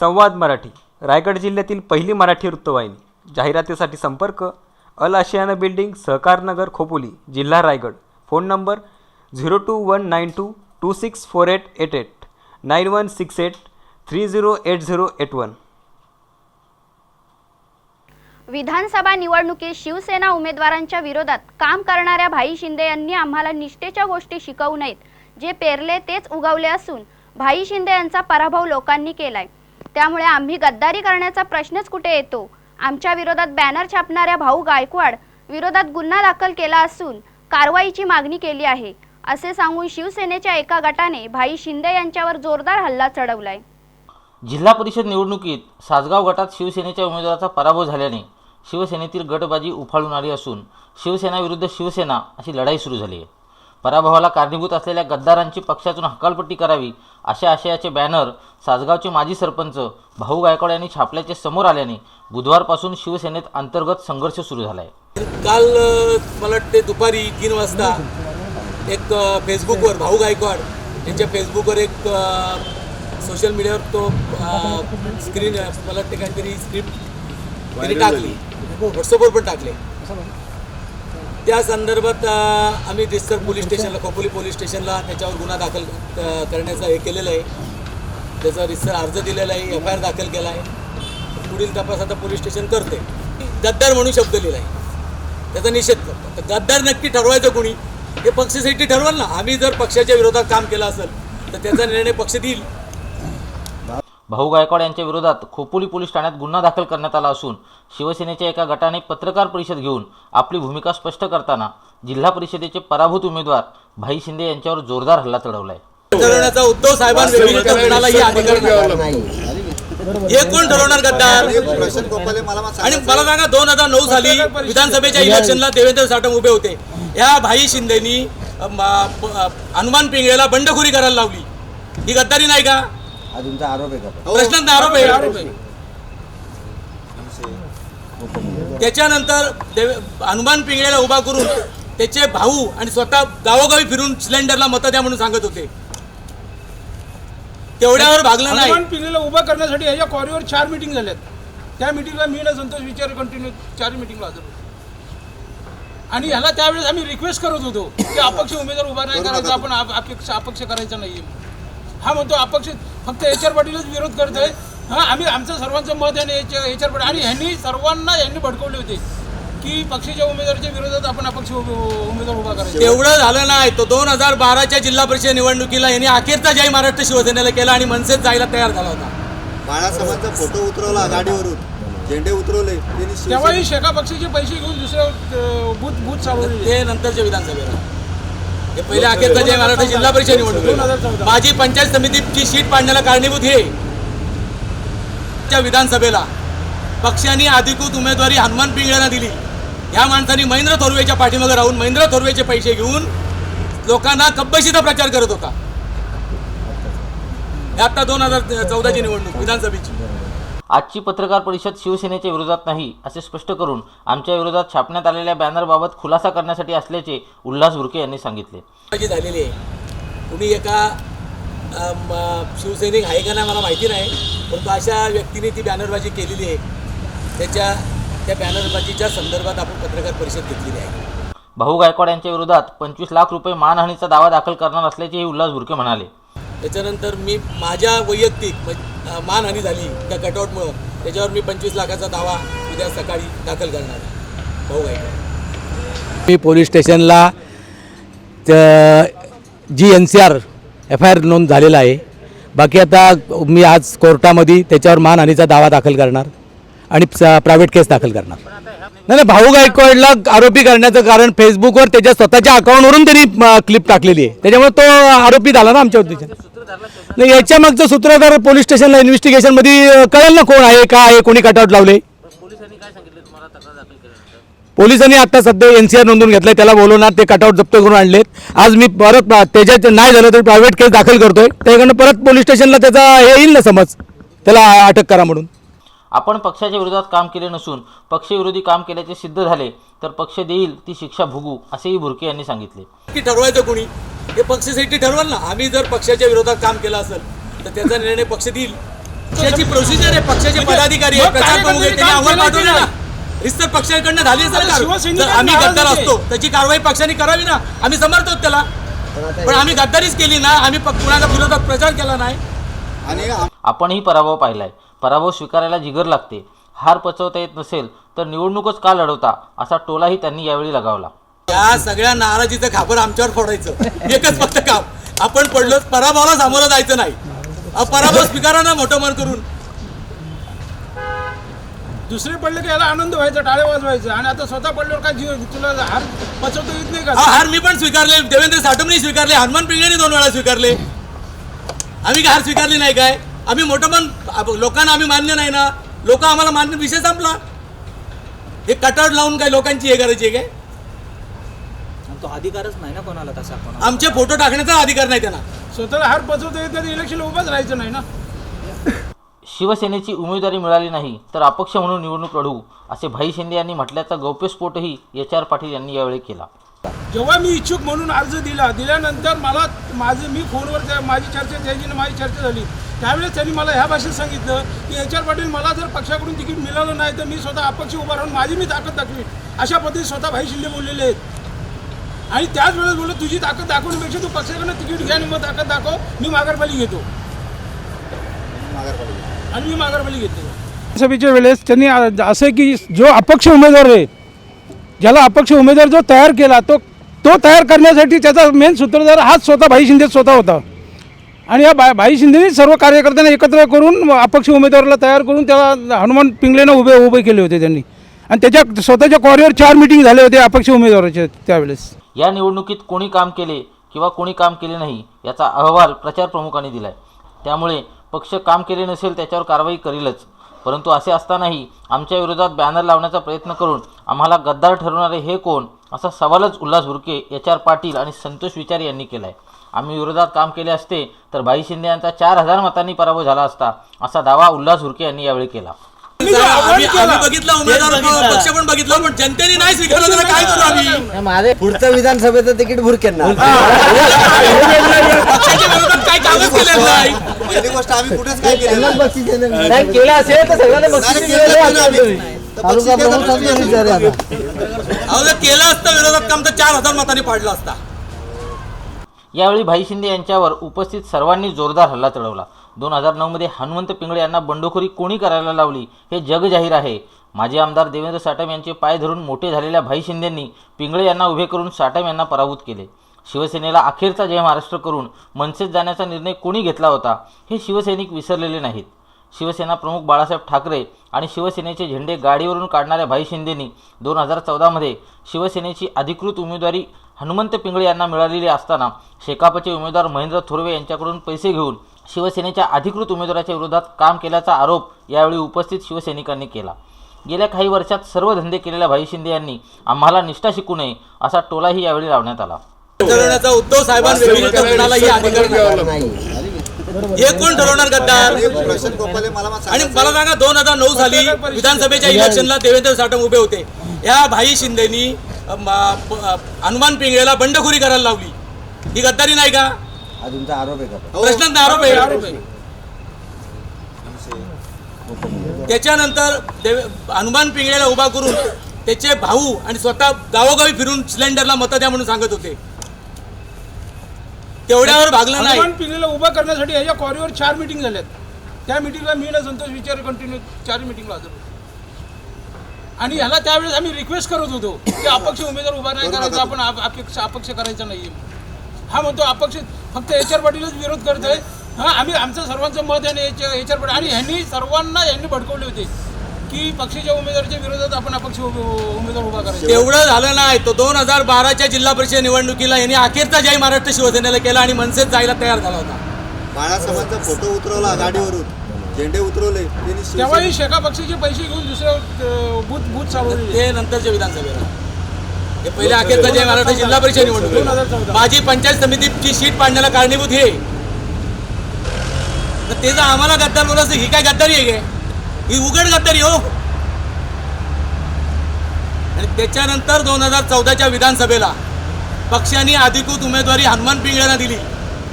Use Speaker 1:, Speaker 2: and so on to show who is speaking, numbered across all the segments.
Speaker 1: संवाद मराठी. रायगड जिल्ह्यातील पहिली मराठी वृत्तवाहिनी. जाहिरातीसाठी संपर्क अल आशियाना बिल्डिंग सहकार नगर खोपोली जिल्हा Raigad. Phone number zero two one nine two two six four eight eight eight. Nine one six eight three zero eight zero eight one.
Speaker 2: विधानसभा निवडणुकीत शिवसेना उमेदवारांच्या विरोधात काम करणाऱ्या भाई शिंदे यांनी आम्हाला निष्ठेच्या गोष्टी शिकवू नयेत. जे पेरले तेच उगवले असून भाई शिंदे यांचा पराभव लोकांनी केलाय. त्यामुळे आम्ही गद्दारी करण्याचा प्रश्नच कुठे येतो? आमच्या विरोधात बॅनर छापणाऱ्या भाऊ गायकवाड विरोधात गुन्हा दाखल केला असून कारवाईची मागणी केली आहे. असे सांगून शिवसेनेच्या एका गटाने भाई शिंदे यांच्यावर जोरदार हल्ला चढवलाय.
Speaker 3: जिल्हा परिषद निवडणुकीत सासगाव गटात शिवसेनेच्या उमेदवाराचा पराभव झाल्याने शिवसेनेतील गटबाजी उफाळून आली असून शिवसेना विरुद्ध शिवसेना अशी लढाई सुरू झाली आहे. पराभवाला कारणीभूत असलेल्या गद्दारांची पक्षातून हकालपट्टी करावी अशा आशयाचे बॅनर सासगावचे माजी सरपंच भाऊ गायकवाड यांनी छापल्याचे समोर आल्याने बुधवारपासून शिवसेनेत अंतर्गत संघर्ष सुरू झाला आहे
Speaker 4: काल मला वाटते दुपारी तीन वाजता एक फेसबुकवर भाऊ गायकवाड यांच्या फेसबुकवर एक सोशल मीडियावर तो स्क्रीन मला वाटते काहीतरी स्क्रिप्ट टाकली. व्हॉट्सअपवर पण टाकले. त्या संदर्भात आम्ही दिसर पोलीस स्टेशनला खोपोली पोलीस स्टेशनला त्याच्यावर गुन्हा दाखल करण्याचा करण्याचं हे केलेलं आहे. त्याचा रिसर अर्ज दिलेला आहे एफ आय आर दाखल केला आहे. पुढील तपास आता पोलीस स्टेशन करते. गद्दार म्हणून शब्द लिहिला आहे. त्याचा निषेध करतो. तर गद्दार नक्की ठरवायचं कोणी? हे पक्षासाठी ठरवाल ना. आम्ही जर पक्षाच्या विरोधात काम केलं असेल तर त्याचा निर्णय पक्ष देईल.
Speaker 3: भाऊ गायकवाड यांच्या विरोधात खोपोली पोलीस ठाण्यात गुन्हा दाखल करण्यात आला असून शिवसेनेच्या एका गटाने पत्रकार परिषद घेऊन आपली भूमिका स्पष्ट करताना जिल्हा परिषदेचे पराभूत उमेदवार भाई शिंदे यांच्यावर जोरदार हल्ला चढवला आहे
Speaker 4: ठरवण्याचा उद्धव हे कोण ठरवणार गद्दार?
Speaker 5: प्रशांत गोपाले मला मग
Speaker 4: आणि मला सांगा दोन हजार नऊ साली विधानसभेच्या इलेक्शनला देवेंद्र साठम उभे होते. या भाई शिंदेनी हनुमान पिंगळेला बंडखोरी करायला लावली. ही गद्दारी नाही का?
Speaker 5: हा तुमचा आरोप आहे का
Speaker 4: प्रश्नात आरोप आहे त्याच्यानंतर देव हनुमान पिंगळेला उभा करून त्याचे भाऊ आणि स्वतः गावोगावी फिरून सिलेंडरला मतं द्या म्हणून सांगत होते. तेवढ्यावर भागलं नाही.
Speaker 6: हनुमान पिढीला उभा करण्यासाठी याच्या कॉरीवर चार मिटिंग झाल्यात. त्या मिटिंगला मी ना संतोष विचार कंटिन्यू चार मिटिंगला हजर होतो. आणि ह्याला त्यावेळेस आम्ही रिक्वेस्ट करत होतो की अपक्ष उमेदवार उभा नाही करायचा आपण आप- अपेक्ष अपक्ष करायचा नाही हा म्हणतो अपक्ष फक्त एच आर पाटीलच विरोध करतोय हा आम्ही आमचं सर्वांचं मत आहे एच एच आर पाटील आणि ह्यांनी सर्वांना यांनी भडकवले होते की पक्षाच्या उमेदवाराच्या विरोधात आपण अपक्ष उमेदवार उभा करायचा.
Speaker 4: तेवढं झालं नाही. तो दोन हजार बाराच्या जिल्हा परिषद निवडणुकीला यांनी अखेरचा जय महाराष्ट्र शिवसेनेला केला आणि मनसेत जायला तयार झाला होता.
Speaker 5: बाळासाहेबांचा फोटो उतरवला गाडीवरून. झेंडे उतरवले.
Speaker 6: तेव्हाही शेका पक्षाचे पैसे घेऊन दुसऱ्या बूथ बूथ चालवले.
Speaker 4: ते नंतरच्या विधानसभेला. हे पहिले अखेरचा जय महाराष्ट्र जिल्हा परिषद निवडणूक माझी पंचायत समितीची शीट पाडण्याला कारणीभूत हे. च्या विधानसभेला. पक्षाने अधिकृत उमेदवारी हनुमान पिंगळ्यांना दिली. ह्या माणसाने महेंद्र थोरवेच्या पाठीमागे राहून महेंद्र थोरवेचे पैसे घेऊन लोकांना कब्बशीचा प्रचार करत होता. हे आता दोन हजार चौदाची निवडणूक विधानसभेची.
Speaker 3: आजची पत्रकार परिषद शिवसेनेच्या विरोधात नाही असे स्पष्ट करून आमच्या विरोधात छापण्यात आलेल्या बॅनरबाबत खुलासा करण्यासाठी असल्याचे उल्हास बुरके यांनी सांगितले.
Speaker 4: झालेली आहे. कुणी एका शिवसैनिक आहे का नाही मला माहिती नाही परंतु अशा व्यक्तीने ती बॅनरबाजी केलेली आहे. त्याच्या त्या बॅनरबाजीच्या संदर्भात आपण पत्रकार परिषद घेतलेली आहे.
Speaker 3: भाऊ गायकवाड यांच्या विरोधात पंचवीस लाख रुपये मानहानीचा दावा दाखल करणार असल्याचेही उल्हास बुरके म्हणाले.
Speaker 4: त्याच्यानंतर मी माझ्या वैयक्तिक मानहानी झाली त्या कटआउटमुळं. त्याच्यावर मी पंचवीस लाखाचा दावा उद्या सकाळी दाखल करणार भाऊ गायकवाड
Speaker 7: मी पोलीस स्टेशनला G N C R F I R नोंद झालेला आहे. बाकी आता मी आज कोर्टामध्ये त्याच्यावर मानहानीचा दावा दाखल करणार आणि प्रायव्हेट केस दाखल करणार. नाही नाही भाऊ गायकवाडला आरोपी करण्याचं कारण फेसबुकवर त्याच्या स्वतःच्या अकाउंटवरून त्यांनी क्लिप टाकलेली आहे. त्याच्यामुळे तो आरोपी झाला ना आमच्या नाही याच्या मागचं सूत्रधार पोलीस स्टेशनला इन्व्हेस्टिगेशनमध्ये कळेल ना कोण आहे का आहे कोणी कटआउट लावले. पोलिसांनी आता सध्या एन सी आर नोंदवून घेतलाय त्याला बोलवणार ते कटआउट जप्त करून आणलेत. आज मी परत त्याच्यात नाही झालं तरी प्रायव्हेट केस दाखल करतोय. त्याकडनं परत पोलीस स्टेशनला त्याचा हे येईल ना समज. त्याला अटक करा म्हणून.
Speaker 3: आपण पक्षाच्या विरोधात काम केले नसून पक्षविरोधी काम केल्याचे सिद्ध झाले तर पक्ष देईल ती शिक्षा भोगू असेही बुरके यांनी सांगितले.
Speaker 4: की ठरवायचं कोणी? हे पक्षासाठी ठरवाल ना. आम्ही जर पक्षाच्या विरोधात काम केलं असेल तर त्याचा निर्णय पक्ष देईल. पक्षाची प्रोसिजर आहे. पक्षाचे
Speaker 6: म्हणजे
Speaker 4: पदाधिकारी रिस्तर पक्षाकडनं झाली असेल आम्ही गद्दार. असतो त्याची कारवाई पक्षाने करावी ना. आम्ही समर्थ आहोत त्याला. पण आम्ही गद्दारीच केली ना. आम्ही कुणाच्या विरोधात प्रचार केला नाही.
Speaker 5: आणि
Speaker 3: आपणही पराभव पाहिलाय. पराभव स्वीकारायला जिगर लागते. हार पचवता येत नसेल तर निवडणूकच का लढवता? असा टोलाही त्यांनी यावेळी लगावला.
Speaker 4: या सगळ्या नाराजीचं खापर आमच्यावर फोडायचं. एकच फक्त काम. आपण पडलो पराभवाला सामोरं जायचं नाही. पराभव स्वीकारा ना मोठं मन करून.
Speaker 6: दुसरे पडले की याला आनंद व्हायचा टाळे वाजवायचं. आणि आता स्वतः पडल्यावर काय जीव तुला हार पचवता येत नाही
Speaker 4: हा
Speaker 6: का
Speaker 4: हार मी पण स्वीकारले. देवेंद्र साठवणी स्वीकारले. हनुमान पिंगळेने दोन वेळा स्वीकारले. आम्ही काय हार स्वीकारली नाही काय? आम्ही मोठं पण लोकांना आम्ही मान्य नाही ना. लोक आम्हाला मान्य विषय संपला. हे कटार लावून काय लोकांची हे करायची आहे काय?
Speaker 8: तो अधिकारच नाही ना कोणाला तसा कोणाला.
Speaker 4: आमचे फोटो टाकण्याचा अधिकार नाही त्यांना.
Speaker 6: स्वतःला हार पचवता येत नाही इलेक्शनला उभाच राहायचं नाही ना.
Speaker 3: शिवसेनेची उमेदवारी मिळाली नाही तर अपक्ष म्हणून निवडणूक लढवू असे भाई शिंदे यांनी म्हटल्याचा गौप्यस्फोटही एच आर पाटील यांनी यावेळी केला.
Speaker 6: जेव्हा मी इच्छुक म्हणून अर्ज दिला दिल्यानंतर मला माझे मी फोनवर त्या माझी चर्चा त्याची आणि माझी चर्चा झाली. त्यावेळेस त्यांनी मला ह्या भाषेत सांगितलं की एच आर पाटील मला जर पक्षाकडून तिकीट मिळालं नाही तर मी स्वतः अपक्ष उभा राहून माझी मी ताकद दाखवी. अशा पद्धतीत स्वतः भाई शिंदे बोललेले आहेत. आणि त्याच वेळेस बोललो तुझी ताकद दाखवण्यापेक्षा तू पक्षाकडनं तिकीट घ्या आणि मग ताकद दाखव मी माघारपाली घेतो. आणि मी माघारपाली घेतो. सभेच्या वेळेस त्यांनी असं की जो अपक्ष उमेदवार आहे ज्याला अपक्ष उमेदवार जो तयार केला तो तो तयार करण्यासाठी त्याचा मेन सूत्रधार हाच स्वतः भाई शिंदे स्वतः होता. आणि या बा भाई शिंदेने सर्व कार्यकर्त्यांना एकत्र करून अपक्ष उमेदवाराला तयार करून त्याला हनुमान पिंगलेनं उभे उभे केले होते त्यांनी. आणि त्याच्या स्वतःच्या कॉरीवर चार मिटिंग झाले होते अपक्ष उमेदवाराचे त्यावेळेस.
Speaker 3: या निवडणुकीत कोणी काम केले किंवा कोणी काम केले नाही याचा अहवाल प्रचार प्रमुखांनी दिलाय. त्यामुळे पक्ष काम केले नसेल त्याच्यावर कारवाई करीलच. परंतु असे असतानाही आमच्या विरोधात बॅनर लावण्याचा प्रयत्न करून आम्हाला गद्दार ठरवणारे हे कोण असा सवालच उल्हास भुरके एच आर पाटील आणि संतोष विचार यांनी केला आहे आम्ही विरोधात काम केले असते तर भाई शिंदे यांचा चार हजार मतांनी पराभव झाला असता असा दावा उल्हास भुरके यांनी यावेळी केला.
Speaker 4: आम्ही आम्ही बघितलं उमेदवार पक्ष पण बघितलं पण जनतेने नाही स्वीकारलं त्याला काय करू आम्ही
Speaker 8: पुढचं विधानसभेचं तिकीट भुरकेंना
Speaker 4: पक्षाच्या विरोधात काय कामच केलेलं नाही
Speaker 5: पहिली गोष्ट आम्ही कुठेच काय केलं नाही.
Speaker 8: नाही केलं असेल तर सगळ्यांना
Speaker 5: नाही
Speaker 8: बक्षीस
Speaker 5: केलं
Speaker 8: मिळालं
Speaker 5: नाही आम्ही.
Speaker 8: आम्ही.
Speaker 5: तर बक्षीस देताना आम्ही विचार आहे आता.
Speaker 4: अहो जर केलं असतं विरोधात काम तर चार हजार मतांनी पाडलं असता
Speaker 3: यावेळी भाई शिंदे यांच्यावर उपस्थित सर्वांनी जोरदार हल्ला चढवला दोन हजार नऊमध्ये हनुमंत पिंगळे यांना बंडखोरी कोणी करायला लावली हे जग जाहीर आहे. माजी आमदार देवेंद्र साटम यांचे पाय धरून मोठे झालेल्या भाई शिंदेंनी पिंगळे यांना उभे करून साटम यांना पराभूत केले. शिवसेनेला अखेरचा जय महाराष्ट्र करून मनसेत जाण्याचा निर्णय कोणी घेतला होता हे शिवसैनिक विसरलेले नाहीत. शिवसेना प्रमुख बाळासाहेब ठाकरे आणि शिवसेनेचे झेंडे गाडीवरून काढणाऱ्या भाई शिंदेंनी दोन हजार चौदामध्ये शिवसेनेची अधिकृत उमेदवारी हनुमंत पिंगळे यांना मिळालेली असताना शेकापचे उमेदवार महेंद्र थोरवे यांच्याकडून पैसे घेऊन शिवसेनेच्या अधिकृत उमेदवाराच्या विरोधात काम केल्याचा आरोप यावेळी उपस्थित शिवसैनिकांनी केला. गेल्या काही वर्षात सर्व धंदे केलेल्या भाई शिंदे यांनी आम्हाला निष्ठा शिकू नये असा टोलाही यावेळी लावण्यात आला.
Speaker 4: उद्धव हे कोण ठरवणार गद्दार?
Speaker 5: आणि मला
Speaker 4: सांगा दोन हजार नऊ साली विधानसभेच्या इलेक्शनला देवेंद्र साठम उभे होते. या भाई शिंदेनी हनुमान पिंगळेला बंडखोरी करायला लावली. ही गद्दारी नाही का?
Speaker 8: हा तुमचा आरोप आहे का
Speaker 4: प्रश्नांत आरोप आहे. त्याच्यानंतर देवे हनुमान पिंगळेला उभा करून त्याचे भाऊ आणि स्वतः गावोगावी फिरून सिलेंडरला मतं द्या म्हणून सांगत होते. तेवढ्यावर भागलं नाही.
Speaker 6: हनुमान पिंगलीला उभा करण्यासाठी याच्या कॉरीवर चार मिटिंग झाल्यात. त्या मिटिंगला मी ना संतोष विचार कंटिन्यू चार मिटिंगला हजर होतो. आणि ह्याला त्यावेळेस आम्ही रिक्वेस्ट करत होतो की अपक्ष उमेदवार उभा नाही करायचा आपण आप- अपक्ष अपक्ष करायचा नाही हा म्हणतो अपक्ष फक्त एच आर पाटीलच विरोध करतोय हा आम्ही आमचं सर्वांचं मत आहे एच आर पाटील आणि ह्यांनी सर्वांना यांनी भडकवले होते की पक्षाच्या उमेदवाराच्या विरोधात आपण अपक्ष उमेदवार उभा करायचा.
Speaker 4: तेवढं झालं नाही. तो दोन हजार बाराच्या जिल्हा परिषद निवडणुकीला यांनी अखेरचा जय महाराष्ट्र शिवसेनेला केला आणि मनसेत जायला तयार झाला होता.
Speaker 5: बाळासाहेबांचा फोटो उतरवला गाडीवरून. झेंडे उतरवले. त्यांनी
Speaker 6: शेका पक्षाचे पैसे घेऊन दुसऱ्या बूथ बूथ चालवले
Speaker 4: ते नंतरच्या विधानसभेला. हे अखेरचा जे महाराष्ट्र जिल्हा परिषद निवडणूक माझी पंचायत समितीची शीट पाडण्याला कारणीभूत हे. तर ते जर आम्हाला गद्दार बोलायचं ही काय गद्दारी आहे? काय ही उघड गद्दारी हो. आणि त्याच्यानंतर दोन हजार चौदाच्या विधानसभेला पक्षाने अधिकृत उमेदवारी हनुमान पिंगळ्यांना दिली.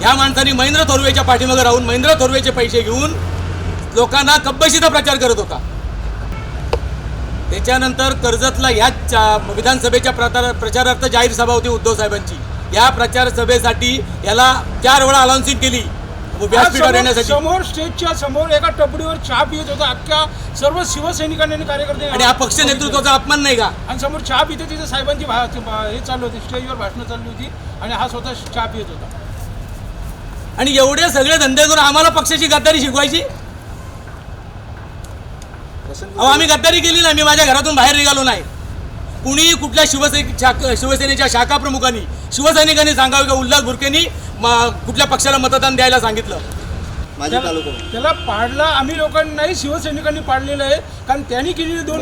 Speaker 4: ह्या माणसांनी महेंद्र थोरवेच्या पाठीमागे राहून महेंद्र थोरवेचे पैसे घेऊन लोकांना कब्बशीचा प्रचार करत होता. त्याच्यानंतर कर्जतला ह्या चा- विधानसभेच्या प्रचार प्रचारार्थ जाहीर सभा होती उद्धव साहेबांची. या प्रचार सभेसाठी याला चार वेळा अनाउन्सिंग केली. व्यासपीठावर
Speaker 6: समोर
Speaker 4: येण्यासाठी.
Speaker 6: समोर स्टेजच्या समोर एका टपडीवर चहा पित होता. अख्ख्या सर्व शिवसैनिकांनी आणि कार्यकर्ते
Speaker 4: आणि हा पक्ष नेतृत्वाचा अपमान नाही का?
Speaker 6: आणि समोर चहा पिते तिथे साहेबांची भा- हे चालू होती. स्टेजवर भाषणं चालली होती आणि हा स्वतः चहा पित होता.
Speaker 4: आणि एवढे सगळे धंदे करून आम्हाला पक्षाची गद्दारी शिकवायची? अहो आम्ही गद्दारी केली नाही. मी माझ्या घरातून बाहेर निघालो नाही. कुणी कुठल्या शिवसैनिक शाख शिवसेनेच्या शाखा प्रमुखांनी शिवसैनिकांनी सांगावे का उल्हास बुरकेंनी म- कुठल्या पक्षाला मतदान द्यायला सांगितलं.
Speaker 6: त्याला पाडला आम्ही लोकांनाही शिवसैनिकांनी पाडलेलं आहे. कारण त्यांनी केलेली दोन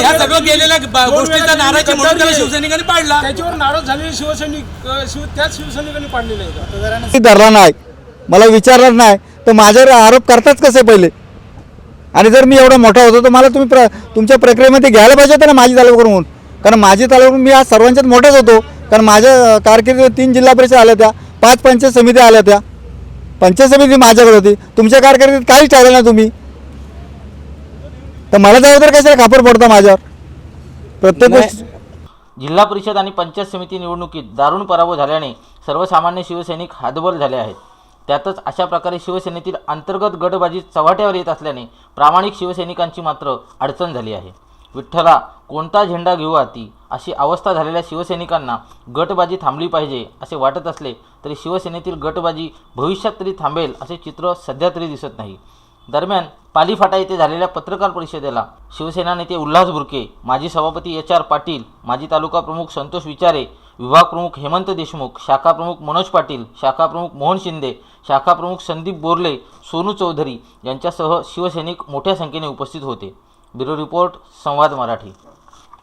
Speaker 4: ह्या सगळं केलेल्या गोष्टीचा नाराजी म्हणून त्याला. शिवसैनिकांनी पाडला.
Speaker 6: त्याच्यावर नाराज झालेले शिवसैनिक शिव त्याच शिवसैनिकांनी पाडलेले आहे
Speaker 5: धरला नाही. मला विचारलं नाही. तर माझ्यावर आरोप करताच कसे पहिले? आणि जर मी एवढा मोठा होतो तर मला तुम्ही प्र तुमच्या प्रक्रियेमध्ये घ्यायला पाहिजे होतं ना माझी तालुका म्हणून कारण माझी तालुका मी आज सर्वांच्यात मोठाच होतो. कारण माझ्या कारकिर्दीत तीन जिल्हा परिषद आल्या त्या पाच पंचायत समित्या आल्या त्या पंचायत समिती माझ्याकडे होती तुमच्या कारकिर्दीत काहीच ठेवलं ना तुम्ही. तर मला जबाबदार कशाला खापर पडतं माझ्यावर? प्रत्येक गोष्ट
Speaker 3: जिल्हा परिषद आणि पंचायत समिती निवडणुकीत दारुण पराभव झाल्याने सर्वसामान्य शिवसैनिक हातबल झाले आहेत. त्यातच अशा प्रकारे शिवसेनेतील अंतर्गत गटबाजी चव्हाट्यावर येत असल्याने प्रामाणिक शिवसैनिकांची मात्र अडचण झाली आहे. विठ्ठला कोणता झेंडा घेऊ आती? अशी अवस्था झालेल्या शिवसैनिकांना गटबाजी थांबली पाहिजे असे वाटत असले तरी शिवसेनेतील गटबाजी भविष्यात तरी थांबेल असे चित्र सध्या तरी दिसत नाही. दरम्यान पालीफाटा येथे झालेल्या पत्रकार परिषदेला शिवसेना नेते उल्हास बुरके माजी सभापती एच आर पाटील माजी तालुका प्रमुख संतोष विचारे विभाग प्रमुख हेमंत देशमुख शाखा प्रमुख मनोज पाटील शाखा प्रमुख मोहन शिंदे शाखा प्रमुख संदीप बोरले सोनू चौधरी यांच्यासह शिवसैनिक मोठ्या संख्येने उपस्थित होते. ब्युरो रिपोर्ट संवाद मराठी.